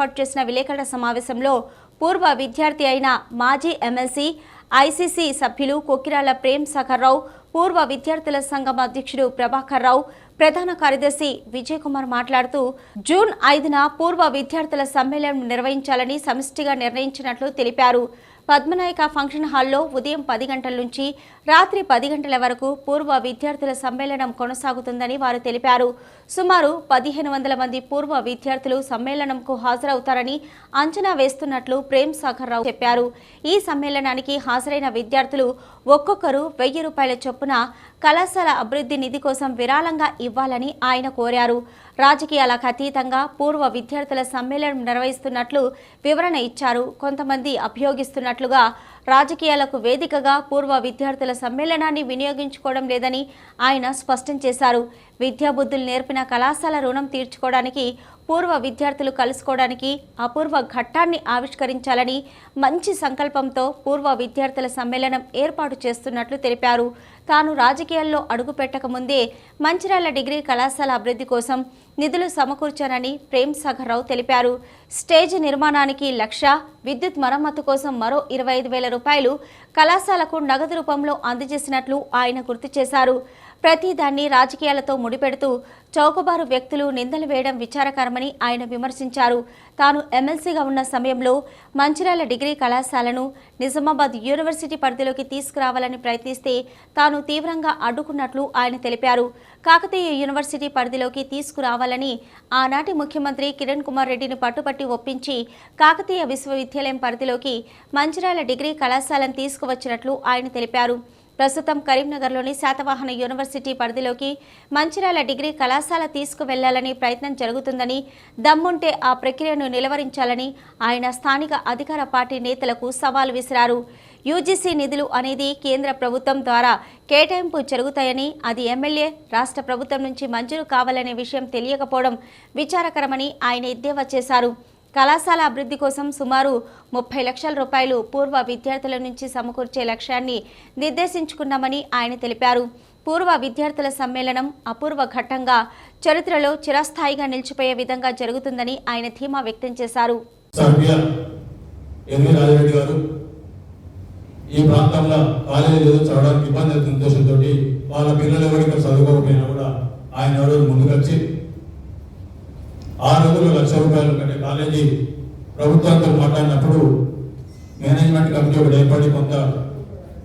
ఏర్పాటు చేసిన విలేకరుల సమావేశంలో పూర్వ విద్యార్థి అయిన మాజీ ఎమ్మెల్సీ ఐసీసీ సభ్యులు కొక్కిరాల ప్రేమ్ సాగర్రావు పూర్వ విద్యార్థుల సంఘం అధ్యక్షుడు ప్రభాకర్ రావు ప్రధాన కార్యదర్శి విజయ్ కుమార్ మాట్లాడుతూ జూన్ ఐదున పూర్వ విద్యార్థుల సమ్మేళనం నిర్వహించాలని సమిష్టిగా నిర్ణయించినట్లు తెలిపారు. పద్మనాయక ఫంక్షన్ హాల్లో ఉదయం పది గంటల నుంచి రాత్రి పది గంటల వరకు పూర్వ విద్యార్థుల సమ్మేళనం కొనసాగుతుందని వారు తెలిపారు. సుమారు పదిహేను వందల మంది పూర్వ విద్యార్థులు సమ్మేళనంకు హాజరవుతారని అంచనా వేస్తున్నట్లు ప్రేమ్ సాగర్ రావు చెప్పారు. ఈ సమ్మేళనానికి హాజరైన విద్యార్థులు ఒక్కొక్కరు వెయ్యి రూపాయల చొప్పున కళాశాల అభివృద్ధి నిధి కోసం విరాళంగా ఇవ్వాలని ఆయన కోరారు. రాజకీయాలకు అతీతంగా పూర్వ విద్యార్థుల సమ్మేళనం నిర్వహిస్తున్నట్లు వివరణ ఇచ్చారు. కొంతమంది అభియోగిస్తున్నట్లుగా రాజకీయాలకు వేదికగా పూర్వ విద్యార్థుల సమ్మేళనాన్ని వినియోగించుకోవడం లేదని ఆయన స్పష్టం చేశారు. విద్యాబుద్ధులు నేర్పిన కళాశాల రుణం తీర్చుకోవడానికి పూర్వ విద్యార్థులు కలుసుకోవడానికి అపూర్వ ఘట్టాన్ని ఆవిష్కరించాలని మంచి సంకల్పంతో పూర్వ విద్యార్థుల సమ్మేళనం ఏర్పాటు చేస్తున్నట్లు తెలిపారు. తాను రాజకీయాల్లో అడుగుపెట్టక ముందే మంచిర్యాల డిగ్రీ కళాశాల అభివృద్ధి కోసం నిధులు సమకూర్చానని ప్రేమ్ సాగర్ రావు తెలిపారు. స్టేజ్ నిర్మాణానికి లక్ష విద్యుత్ మరమ్మతు కోసం మరో ఇరవై ఐదు వేల రూపాయలు కళాశాలకు నగదు రూపంలో అందజేసినట్లు ఆయన గుర్తు చేశారు. ప్రతి దాన్ని రాజకీయాలతో ముడిపెడుతూ చౌకబారు వ్యక్తులు నిందలు వేయడం విచారకరమని ఆయన విమర్శించారు. తాను ఎమ్మెల్సీగా ఉన్న సమయంలో మంచిర్యాల డిగ్రీ కళాశాలను నిజామాబాద్ యూనివర్సిటీ పరిధిలోకి తీసుకురావాలని ప్రయత్నిస్తే తాను తీవ్రంగా అడ్డుకున్నట్లు ఆయన తెలిపారు. కాకతీయ యూనివర్సిటీ పరిధిలోకి తీసుకురావాలని ఆనాటి ముఖ్యమంత్రి కిరణ్ కుమార్ రెడ్డిని పట్టుపట్టి ఒప్పించి కాకతీయ విశ్వవిద్యాలయం పరిధిలోకి మంచిర్యాల డిగ్రీ కళాశాలను తీసుకువచ్చినట్లు ఆయన తెలిపారు. ప్రస్తుతం కరీంనగర్లోని శాతవాహన యూనివర్సిటీ పరిధిలోకి మంచిర్యాల డిగ్రీ కళాశాల తీసుకువెళ్ళాలని ప్రయత్నం జరుగుతుందని దమ్ముంటే ఆ ప్రక్రియను నిలవరించాలని ఆయన స్థానిక అధికార పార్టీ నేతలకు సవాల్ విసిరారు. యూజీసీ నిధులు అనేది కేంద్ర ప్రభుత్వం ద్వారా కేటాయింపు జరుగుతాయని అది ఎమ్మెల్యే రాష్ట్ర ప్రభుత్వం నుంచి మంజూరు కావాలనే విషయం తెలియకపోవడం విచారకరమని ఆయన ఎద్దేవా చేశారు. కళాశాల అభివృద్ధి కోసం సుమారు ముప్పై లక్షల రూపాయలు పూర్వ విద్యార్థుల నుంచి సమకూర్చే లక్ష్యాన్ని నిర్దేశించుకున్నామని ఆయన తెలిపారు. పూర్వ విద్యార్థుల సమ్మేళనం అపూర్వ ఘట్టంగా చరిత్రలో చిరస్థాయిగా నిలిచిపోయే విధంగా జరుగుతుందని ఆయన ధీమా వ్యక్తం చేశారు. ఈ ప్రాంతంలో కాలేజీ చదవడానికి ఇబ్బంది అవుతున్న ఉద్దేశంతో వాళ్ళ పిల్లలు ఎవరికి చదువుకోకపోయినా కూడా ఆయన ఎవరో ముందుకొచ్చి ఆ రోజులు లక్ష రూపాయలు కంటే కాలేజీ ప్రభుత్వంతో మాట్లాడినప్పుడు మేనేజ్మెంట్ కమిటీ ఒకటి ఏర్పడి కొంత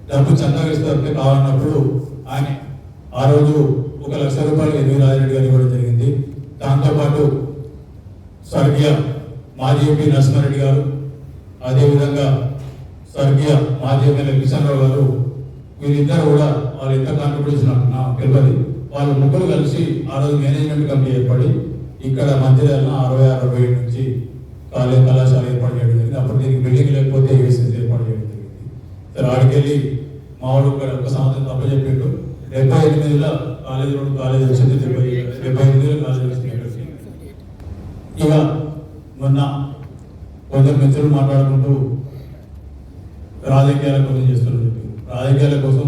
డబ్బు చందాగిస్తే కావాలన్నప్పుడు ఆయన ఆ రోజు ఒక లక్ష రూపాయలు ఎన్వి రాజరెడ్డి గారు ఇవ్వడం జరిగింది. దాంతోపాటు స్వర్గీయ మాజీ ఎంపీ నరసింహారెడ్డి గారు అదేవిధంగా స్వర్గీయ మాజీ ఎమ్మెల్యే కిషన్రావు గారు వీరిద్దరు కూడా వాళ్ళు ఎంత కాంట్రిబ్యూషన్ నాకు నాకు తెలియదు వాళ్ళు ముగ్గురు కలిసి ఆ రోజు మేనేజ్మెంట్ కమిటీ ఏర్పడి ఇక్కడ మధ్యలో అరవై అరవై ఏడు నుంచి కాలేజ్ కళాశాల ఏర్పాటు చేయడం జరిగింది. అప్పుడు దీనికి బిల్డింగ్ లేకపోతే ఏసీసీ ఏర్పాటు చేయడం జరిగింది. సరే ఆడికెళ్ళి మామూలు ఒక సంవత్సరం తప్ప చెప్పిండు. డెబ్బై ఎనిమిదిలో కాలేజీ రోడ్డు కాలేజ్ వచ్చింది డెబ్బై డెబ్బై ఎనిమిదిలో కాలేజ్ వచ్చింది. ఇక మొన్న కొంచెం మిత్రులు మాట్లాడుకుంటూ రాజకీయాల కోసం చేస్తున్నారు రాజకీయాల కోసం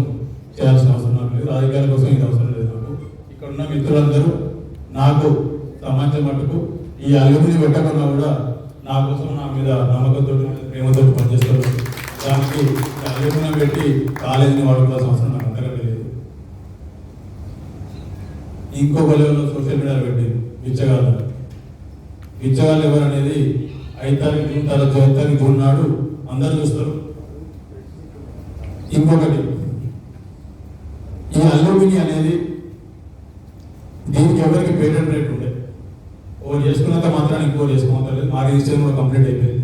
చేయాల్సిన అవసరం లేదు. రాజకీయాల కోసం ఇది అవసరం లేదు నాకు. ఇక్కడ ఉన్న మిత్రులందరూ నాకు సమాజం మటుకు ఈ అలుగుని పెట్టకుండా కూడా నా కోసం నా మీద నమ్మకంతో ప్రేమతో పనిచేస్తారు దానికి అలుగున పెట్టి కాలేజీని వాడుకోవాల్సిన అవసరం నాకు అంతకంటే లేదు. ఇంకొక లెవెల్లో సోషల్ మీడియాలో పెట్టి బిచ్చగాళ్ళు బిచ్చగాళ్ళు ఎవరు అనేది ఐదు తారీఖు జూన్ తర్వాత తారీఖు జూన్ నాడు చూస్తారు. ఇంకొకటి ఈ అల్యూమిని అనేది దీనికి ఎవరికి పేటెంట్ రేట్? ఉండే చేసుకున్నంత మాత్రాన్ని ఇంకో చేసుకోవట్లేదు మా రిజిస్టర్ కూడా కంప్లీట్ అయిపోయింది.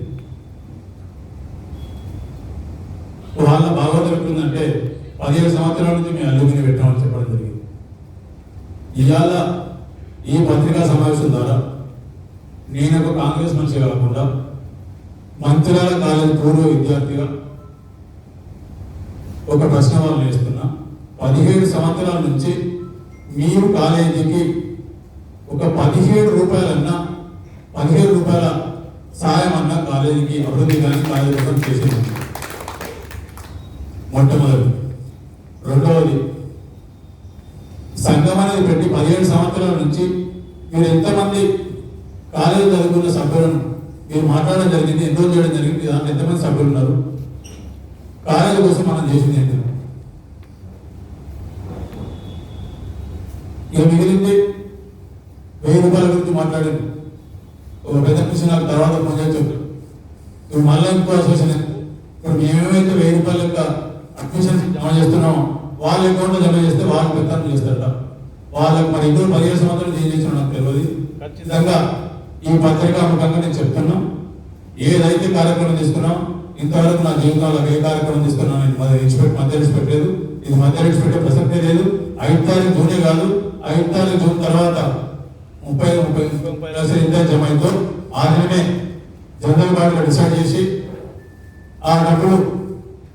వాళ్ళ భాగవతం ఎట్లుందంటే పదిహేడు సంవత్సరాల నుంచి మేము అల్యూమిని పెట్టామని చెప్పడం జరిగింది. ఇవాళ ఈ పత్రికా సమావేశం ద్వారా నేను ఒక కాంగ్రెస్ మనిషి కాకుండా మంత్రాల కాలేజ్ పూర్వ విద్యార్థిగా ఒక ప్రశ్న వాళ్ళు వేస్తున్నా. పదిహేడు సంవత్సరాల నుంచి మీరు కాలేజీకి ఒక పదిహేడు రూపాయలన్నా పదిహేడు రూపాయల సాయం అన్న కాలేజీకి అభివృద్ధి కానీ కాలేజీ కోసం చేసేది. మొట్టమొదటి. రెండవది సంఘం అనేది పెట్టి పదిహేడు సంవత్సరాల నుంచి మీరు ఎంతమంది కాలేజీ చదువుకున్న సభ్యులను మీరు మాట్లాడడం జరిగింది ఎన్నో చేయడం జరిగింది దాంట్లో ఎంతమంది సభ్యులు ఉన్నారు? కాలేజీ కోసం మనం చేసింది ఏంటి? ఇక మిగిలింది వెయ్యి రూపాయల గురించి మాట్లాడింది. ఒక పెద్ద కృషి నాకు తర్వాత ఫోన్ చేసి ఇప్పుడు మళ్ళీ ఇంకో అసోసియేషన్ ఇప్పుడు మేమేమైతే వెయ్యి రూపాయల యొక్క అడ్మిషన్ జమ చేస్తున్నామో వాళ్ళ అకౌంట్లో జమ చేస్తే వాళ్ళు పెత్తనం చేస్తారట. వాళ్ళకి మరి ఇంకో పదిహేను సంవత్సరాలు ఏం చేసిన నాకు తెలియదు. ఖచ్చితంగా ఈ పత్రిక ముఖంగా నేను చెప్తున్నా. ఏదైతే కార్యక్రమం తీసుకున్నాం ఇంతవరకు నా జీవితంలో ఏ కార్యక్రమం తీసుకున్నాను నేను మధ్య విడిచిపెట్టి మధ్య పెట్టలేదు ఇది మధ్య పెట్టే ప్రసక్తే లేదు. ఐదు తారీఖు జూనే కాదు. ఐదు తారీఖు జూన్ తర్వాత ముప్పై ముప్పై ముప్పై లక్షలు ఎంత జమ అయిందో ఆ దినమే జనరల్ బాడీలో డిసైడ్ చేసి ఆ డబ్బులు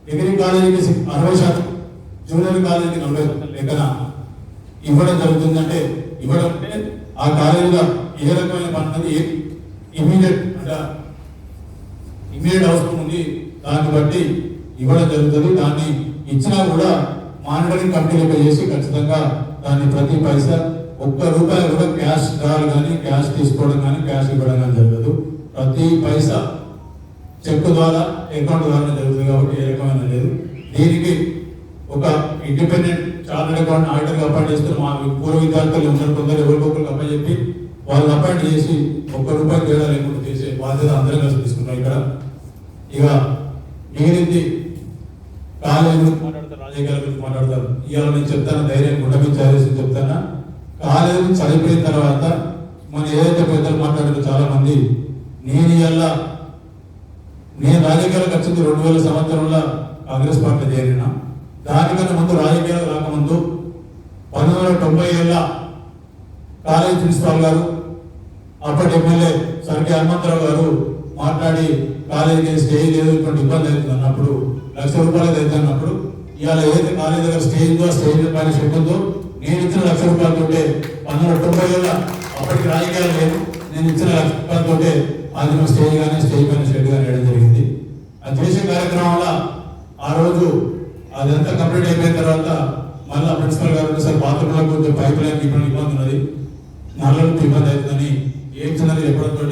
డిగ్రీ కాలేజీకి అరవై శాతం జూనియర్ కాలేజీకి నలభై శాతం లెక్కన ఇవ్వడం జరుగుతుందంటే ఇవ్వడం అంటే ఆ కాలేజీలో ఏ రకమైన పనులు ఏ ఇమీడియట్ అంటే ఇమీడియట్ అవసరం ఉంది దాన్ని బట్టి ఇవ్వడం జరుగుతుంది. దాన్ని ఇచ్చినా కూడా మానిటరింగ్ కమిటీ లెక్క చేసి ఖచ్చితంగా దాన్ని ప్రతి పైసా ఒక్క రూపాయి కూడా క్యాష్ డ్రాలు కానీ క్యాష్ తీసుకోవడం కానీ క్యాష్ ఇవ్వడం కానీ జరగదు. ప్రతి పైసా చెక్ ద్వారా అకౌంట్ ద్వారా జరుగుతుంది కాబట్టి ఏ రకమైన లేదు. దీనికి ఒక independent chartered account auditor appoint చేస్తే మా పూర్వ విద్యార్థులు ఉన్నారు కొందరు ఎవరికొకరికి అప్పాయి చెప్పి వాళ్ళని అపాయింట్ చేసి ఒక్క రూపాయి తేడా లేకుండా చేసే బాధ్యత అందరం కలిసి తీసుకున్నారు ఇక్కడ. ఇక మిగిలింది కాలేజీ గురించి మాట్లాడతారు రాజకీయాల గురించి మాట్లాడతారు. ఇవాళ నేను చెప్తాను ధైర్యం గుండమించాల్సి చెప్తానా. కాలేజీ చదివిపోయిన తర్వాత మన ఏదైతే పెద్దలు మాట్లాడారో చాలామంది నేను ఇలా నేను రాజకీయాలకు వచ్చింది రెండు వేల సంవత్సరంలో కాంగ్రెస్ పార్టీ చేరిన. దానికన్నా ముందు రాజకీయాలు రాకముందు పంతొమ్మిది వందల తొంభై ఏళ్ళ కాలేజ్ ప్రిన్సిపాల్ గారు అప్పటి ఎమ్మెల్యే సరికి హనుమంతరావు గారు మాట్లాడి కాలేజీకి స్టే లేదు ఇటువంటి ఇబ్బంది అవుతుంది అన్నప్పుడు లక్ష రూపాయలు అవుతుంది అన్నప్పుడు ఇవాళ ఏదైతే కాలేజ్ దగ్గర స్టేజ్ ఉందో స్టేజ్ పైన షెడ్ ఉందో నేను ఇచ్చిన లక్ష రూపాయలతోటే పంతొమ్మిది వందల తొంభై ఏళ్ళ అప్పటికి రాజకీయాలు లేదు నేను ఇచ్చిన లక్ష రూపాయలతోటే అది మా స్టేజ్ కానీ స్టేజ్ పైన షెడ్ కానీ వేయడం జరిగింది. ఆ చేసే కార్యక్రమం వల్ల ఆ రోజు అదంతా కంప్లీట్ అయిపోయిన తర్వాత మళ్ళీ ప్రిన్సిపల్ గారు సార్. బాత్రూంలో కొంచెం పైప్ లైన్ ఇబ్బంది ఉన్నది. నల్లలకు ఇబ్బంది అవుతుందని ఏం చిన్నది చెప్పడంతో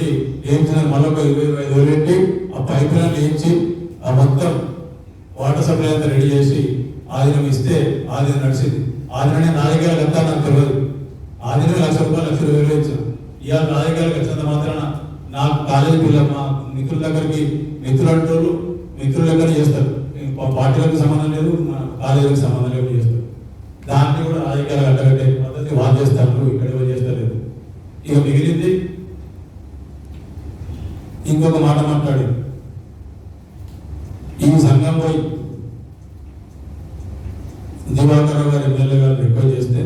ఏం చిన్నది మళ్ళీ ఒక ఇరవై ఇరవై ఐదు వేలు పెట్టి ఆ పైప్ లైన్ వేయించి ఆ మొత్తం వాటర్ సప్లై అంతా రెడీ చేసి ఆదినం ఇస్తే ఆదినం నడిచింది. ఆదిననే రాజకీయాలకు అంతా నాకు తెలియదు. ఆదినం లక్ష రూపాయలు లక్ష రూపాయలు వేలు ఇచ్చాను ఇవాళ రాజకీయాలకు వచ్చినంత మాత్రాన నాకు కాలేజీ పిల్ల మా మిత్రుల దగ్గరికి మిత్రులు అంటారు మిత్రుల దగ్గర చేస్తారు? పార్టీలకు సంబంధం లేదు మన కాలేజీలకు సంబంధం లేదు చేస్తారు. దాన్ని కూడా రాజకీయాలు అడ్డగట్టే పద్ధతి వాళ్ళు చేస్తారు ఇక్కడ ఎవరు చేస్తలేదు. ఇక మిగిలింది ఇంకొక మాట మాట్లాడింది ఈ సంఘం పోయి దివాకర్ రావు గారు ఎమ్మెల్యే గారు రిక్వెస్ట్ చేస్తే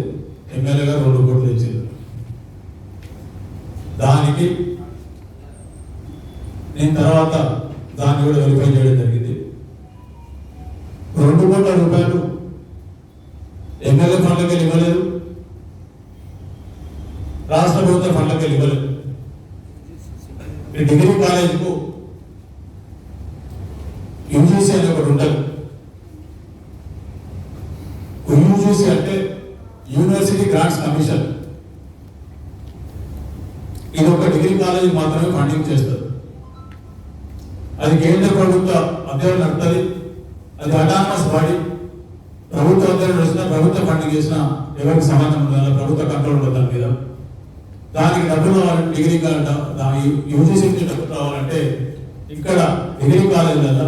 ఎమ్మెల్యే గారు రెండు కోట్లు ఇచ్చారు దానికి నేను తర్వాత దాన్ని కూడా వెరిఫై చేయడం జరిగింది రెండు కోట్ల రూపాయలు ఎమ్మెల్యే ఫండ్లకి ఇవ్వలేదు. రాష్ట్ర ప్రభుత్వ ఫండ్లకి ఇవ్వలేదు. ఈ డిగ్రీ కాలేజీకు యూజీసీ అని ఒకటి ఉంటుంది. యూజీసీ అంటే యూనివర్సిటీ గ్రాంట్స్ కమిషన్. ఇది ఒక డిగ్రీ కాలేజీ మాత్రమే ఫండింగ్ చేస్తారు అది కేంద్ర ప్రభుత్వ అధ్యయనం నడుపుతుంది. అది అటానమస్ బాడీ. ప్రభుత్వ అధ్యయనం చేసిన ప్రభుత్వ ఫండింగ్ చేసిన ఎవరికి సంబంధం ఉండాలి ప్రభుత్వ కంట్రోల్ ఉంటుంది దాని మీద. దానికి డబ్బులు రావాలంటే డిగ్రీ కాలేజ్ దాని యూజీసీ నుంచి డబ్బులు రావాలంటే ఇక్కడ డిగ్రీ కాలేజీలలో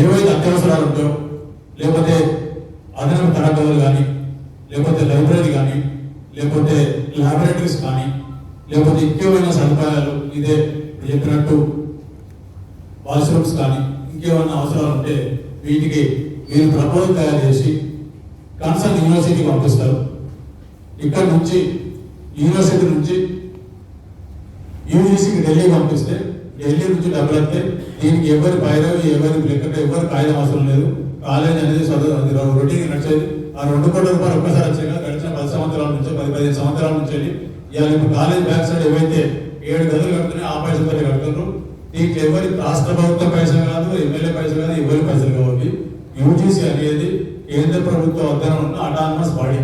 ఏవైతే అత్యవసరాలు ఉంటాయో. లేకపోతే అదనపు తరగతులు కానీ లేకపోతే లైబ్రరీ కానీ లేకపోతే ల్యాబొరేటరీస్ కానీ లేకపోతే ఇంకేమైనా సదుపాయాలు ఇదే చెప్పినట్టు వాష్రూమ్స్ కానీ ఇంకేమైనా అవసరాలు ఉంటే వీటికి మీరు ప్రపోజల్ తయారు చేసి కన్సర్న్ యూనివర్సిటీకి పంపిస్తారు. ఇక్కడ నుంచి యూనివర్సిటీ నుంచి యూజీసీకి ఢిల్లీ పంపిస్తే ఢిల్లీ నుంచి డబ్బులు వస్తే దీనికి ఎవరి పైరవి ఎవరి లెక్కట ఎవరి కాయడం అవసరం లేదు. కాలేజ్ అనేది చదువు రొటీన్ నడిచేది. ఆ రెండు కోట్ల రూపాయలు ఒక్కసారి వచ్చాయి గడిచిన పది సంవత్సరాల నుంచి పది పదిహేను సంవత్సరాల నుంచి ఇవాళ ఇప్పుడు కాలేజ్ బ్యాక్ సైడ్ ఏవైతే ఏడు గదులు కడుతున్నాయి ఆ పైసలతో కడుతున్నారు. దీనికి ఎవరి రాష్ట్ర ప్రభుత్వ పైసలు కాదు ఎమ్మెల్యే పైసలు కాదు ఎవరి పైసలు కావాలి యూజీసీ అనేది కేంద్ర ప్రభుత్వ అధ్యయనం ఉన్న అటానమస్ బాడీ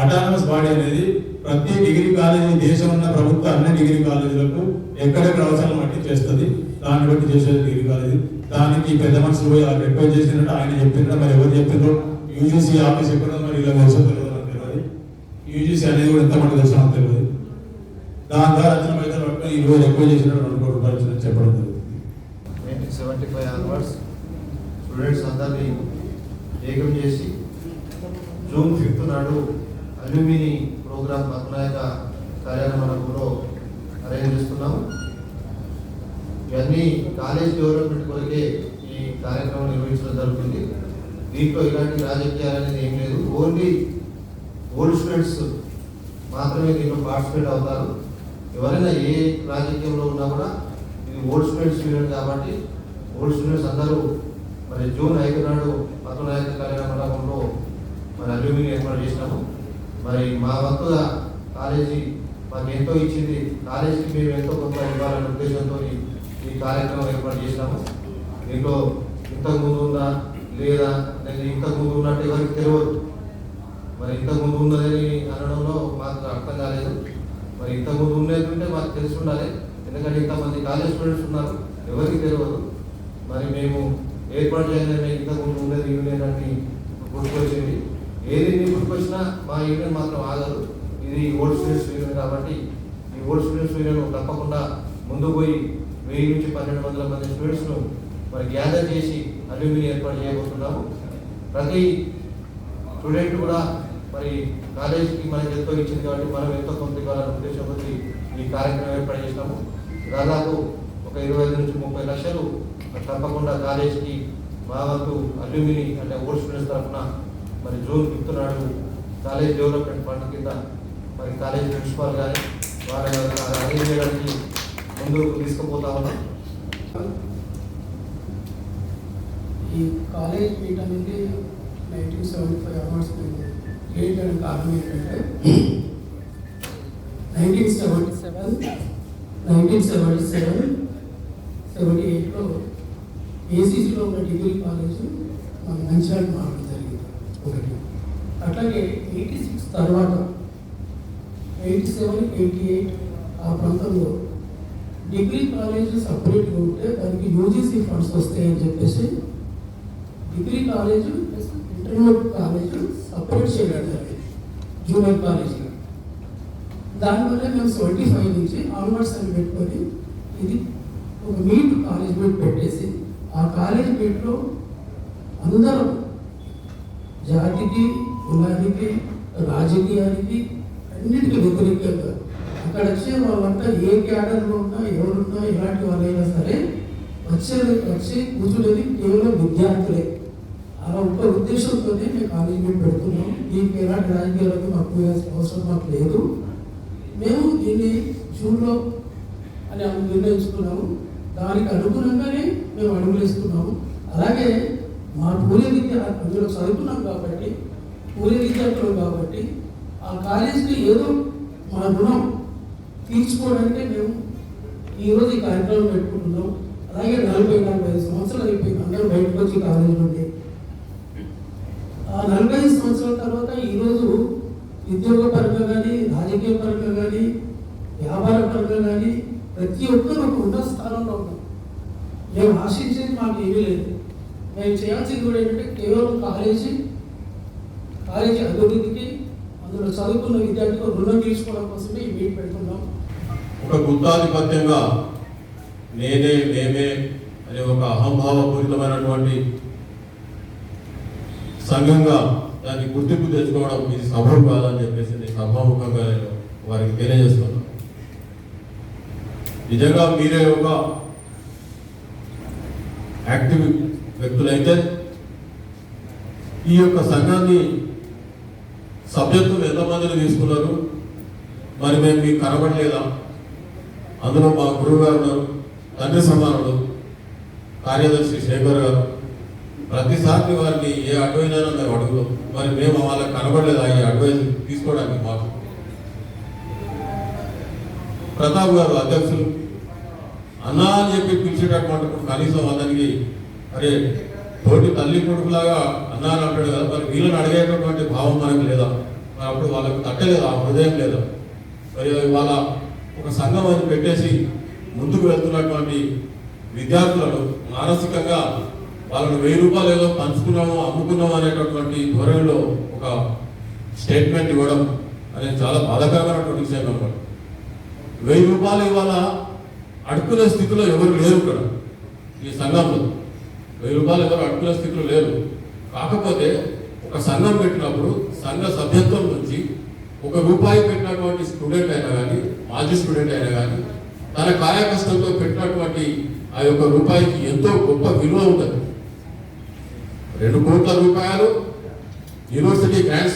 అటానమస్ బాడీ అనేది ప్రతి డిగ్రీ కాలేజీ దేశం ఉన్న ప్రభుత్వ అన్ని డిగ్రీ కాలేజీలకు ఎక్కడెక్కడ అవసరం బట్టి చేస్తుంది. దాన్ని బట్టి చేసేది డిగ్రీ కాలేజీ. దానికి పెద్ద మనుషులు పోయి రిక్వెస్ట్ చేసినట్టు ఆయన చెప్పినట్టు మరి ఎవరు చెప్పినారు యూజీసీ ఆఫీస్ ఎక్కడ మరి ఇలా తెలుసు తెలియదు తెలియదు. యూజీసీ అనేది కూడా ఎంతమంది తెలుసు నాకు తెలియదు. దాని ద్వారా వచ్చిన పైసలు పట్టుకొని ఇరవై ఎక్కువ చేసినట్టు రెండు కోట్ల రూపాయలు వచ్చిందని చెప్పడం జరుగుతుంది నైన్టీన్ ఫైవ్ ఆన్వర్డ్స్ స్టూడెంట్స్ అందరినీ ఏకం చేసి జూన్ ఫిఫ్త్ నాడు అల్యూమిని ప్రోగ్రామ్ పద్మనాయక కార్యాలయ అరేంజ్ చేస్తున్నాం. ఇవన్నీ కాలేజ్ డెవలప్మెంట్ కొరకే ఈ కార్యక్రమం నిర్వహించడం జరుగుతుంది. దీంట్లో ఇలాంటి రాజకీయాలు అనేది ఏం లేదు. ఓన్లీ ఓల్డ్ స్టూడెంట్స్ మాత్రమే దీంట్లో పార్టిసిపేట్ అవుతారు. ఎవరైనా ఏ రాజకీయంలో ఉన్నా కూడా ఇది ఓల్డ్ స్టూడెంట్స్ యూనియన్ కాబట్టి ఓల్డ్ స్టూడెంట్స్ అందరూ మరి జూన్ ఐదు నాడు పద్మనాయక కళ్యాణ మండపంలో మరి అల్యూమిని ఏర్పాటు చేసినాము. మరి మా వంతుగా కాలేజీ మాకు ఎంతో ఇచ్చింది కాలేజీకి మేము ఎంతో కొంత ఇవ్వాలనే ఉద్దేశంతో ఈ- కార్యక్రమం ఏర్పాటు చేసినాము. దీంట్లో ఇంతకు ముందు ఉందా లేదా లేదా ఇంతకుముందు ఉన్నట్టు ఎవరికి తెలియదు. మరి ఇంతకు ముందు ఉన్నదని అనడంలో మాకు అర్థం కాలేదు. మరి ఇంతకుముందు ఉండేది ఉంటే మాకు తెలిసి ఉండాలి. ఎందుకంటే ఇంతమంది కాలేజ్ స్టూడెంట్స్ ఉన్నారు ఎవరికి తెలియదు. మరి మేము ఏర్పాటు చేయాలని ఇంతకు ఉండేది యూనియన్ అని గుర్తుకొచ్చింది ఏది గుర్తుకొచ్చినా మా యూనియన్ మాత్రం ఆగదు. ఇది ఓల్డ్ స్టూడెంట్స్ యూనియన్ కాబట్టి ఈ ఓల్డ్ స్టూడెంట్స్ యూనియన్ తప్పకుండా ముందు పోయి వెయ్యి నుంచి పన్నెండు వందల మంది స్టూడెంట్స్ను మరి గ్యాదర్ చేసి అల్యూమిని ఏర్పాటు చేయబోతున్నాము. ప్రతి స్టూడెంట్ కూడా మరి కాలేజీకి మనకి ఎంతో ఇచ్చింది కాబట్టి మనం ఎంతో కొంత ఇవ్వాలనే ఉద్దేశంతో ఈ కార్యక్రమం ఏర్పాటు చేసినాము. దాదాపు ఒక ఇరవై ఐదు నుంచి ముప్పై లక్షలు తప్పకుండా కాలేజీకి మా వంతు అల్యూమిని అంటే ఓల్డ్ స్టూడెంట్స్ తరఫున మరి జూన్ ఫిఫ్త్ నాడు కాలేజ్ డెవలప్మెంట్ ఫండ్ కింద మరి కాలేజ్ ప్రిన్సిపాల్ గారి వాళ్ళని అరేంజ్ చేయడానికి ముందుకు తీసుకుపోతా ఉన్నాం. ఈ కాలేజ్ మీట్ అనేది nineteen seventy five hours create చేయడానికి కారణం ఏంటంటే nineteen seventy seven nineteen seventy seven seventy ఎయిట్లో ఏసీసీలో ఉన్న డిగ్రీ కాలేజ్ మన మంచిర్యాల మారడం జరిగింది. ఒకటి. అట్లాగే ఎయిటీ సిక్స్ తర్వాత ఎయిటీ సెవెన్ ఎయిటీ ఎయిట్ ఆ ప్రాంతంలో డిగ్రీ కాలేజ్ సపరేట్గా ఉంటే దానికి యూజీసీ ఫండ్స్ వస్తాయని చెప్పేసి degree college plus intermediate college separate చేయడం జరిగింది. జూనియర్ కాలేజ్గా దానివల్ల మేము సెవెంటీ ఫైవ్ నుంచి ఆన్వర్డ్స్ అని పెట్టుకొని ఇది ఒక మీట్ కాలేజ్ మీట్ పెట్టేసి ఆ కాలేజ్ గేట్లో అందరం జాతికి కులానికి రాజకీయానికి అన్నిటికీ వ్యతిరేకంగా అక్కడ వచ్చే వాళ్ళంతా ఏ క్యాడర్లో ఉన్నా ఎవరున్నా ఎలాంటి వాళ్ళైనా సరే వచ్చే వచ్చి కూర్చునేది కేవలం విద్యార్థులే. అలా ఒక ఉద్దేశంతోనే మేము కాలేజీ మీద పెడుతున్నాం. దీనికి ఎలాంటి రాజకీయాలకు మాకు అవసరం మాకు లేదు. మేము దీన్ని జూన్లో అని నిర్ణయించుకున్నాము. దానికి అనుగుణంగానే మేము అడుగులేస్తున్నాము అలాగే మా పూర్వ విద్య అందులో చదువుకున్నాం కాబట్టి పూర్వ విద్యార్థులు కాబట్టి ఆ కాలేజీకి ఏదో మా రుణం తీర్చుకోవడానికి మేము ఈరోజు ఈ కార్యక్రమం పెట్టుకుంటున్నాం. అలాగే నలభై నలభై ఐదు సంవత్సరాలు అయిపోయింది. అందరూ బయటకు వచ్చి కాలేజీ నుండి ఆ నలభై ఐదు సంవత్సరాల తర్వాత ఈరోజు ఉద్యోగ పరంగా కానీ రాజకీయ పరంగా కానీ వ్యాపార పరంగా కానీ ప్రతి ఒక్కరు ఒక ఉన్న స్థానంలో ఉన్నాం. మేము ఆశించేది మాకు ఏమీ లేదు. మేము చేయాల్సింది కూడా ఏంటంటే కేవలం కాలేజీ కాలేజీ అభివృద్ధికి అందులో చదువుకున్న విద్యార్థులకు రుణం తీసుకోవడం కోసమే ఈ మీట్ పెడుతున్నాం. ఒక గుత్తాధిపత్యంగా నేనే మేమే అనే ఒక అహంభావపూరితమైనటువంటి సంఘంగా దాన్ని గుర్తింపు తెచ్చుకోవడం ఇది సభం కాదని చెప్పేసి నేను సభాముఖంగా నేను వారికి తెలియజేస్తున్నాను. నిజంగా మీరే ఒక యాక్టివ్ వ్యక్తులైతే ఈ యొక్క సంఘాన్ని సభ్యత్వం ఎంతమందిని తీసుకున్నారు. మరి మేము మీకు కనబడలేదా? అందులో మా గురువు గారు ఉన్నారు తండ్రి సమానుడు కార్యదర్శి శేఖర్ గారు. ప్రతిసారి వారిని ఏ అడ్వైజ్ అయినా మేము అడుగుతాం మరి మేము వాళ్ళకి కనబడలేదా ఈ అడ్వైజ్ తీసుకోవడానికి మాకు? ప్రతాప్ గారు అధ్యక్షులు. అన్నా అని చెప్పి పిలిచేటటువంటి కనీసం అతనికి అరే తోటి తల్లి కొడుకులాగా అన్నా అని అంటాడు కదా మరి వీళ్ళని అడిగేటటువంటి భావం మనకు లేదా? మరి అప్పుడు వాళ్ళకి తట్టలేదా? హృదయం లేదా? మరి ఇవాళ ఒక సంఘం అని పెట్టేసి ముందుకు వెళ్తున్నటువంటి విద్యార్థులను మానసికంగా వాళ్ళను వెయ్యి రూపాయలు ఏదో పంచుకున్నాము అమ్ముకున్నాము అనేటటువంటి ధోరణిలో ఒక స్టేట్మెంట్ ఇవ్వడం అనేది చాలా బాధాకరమైనటువంటి విషయం అనమాట వెయ్యి రూపాయలు ఇవాళ అడుక్కునే స్థితిలో ఎవరు లేరు ఇక్కడ. ఈ సంఘంలో వెయ్యి రూపాయలు ఎవరు అడుక్కునే స్థితిలో లేరు. కాకపోతే ఒక సంఘం పెట్టినప్పుడు సంఘ సభ్యత్వం నుంచి ఒక రూపాయి పెట్టినటువంటి స్టూడెంట్ అయినా కానీ మాజీ స్టూడెంట్ అయినా కానీ తన కాయకష్టంతో పెట్టినటువంటి ఆ యొక్క రూపాయికి ఎంతో గొప్ప విలువ ఉంటుంది. రెండు కోట్ల రూపాయలు యూనివర్సిటీ గ్రాంట్స్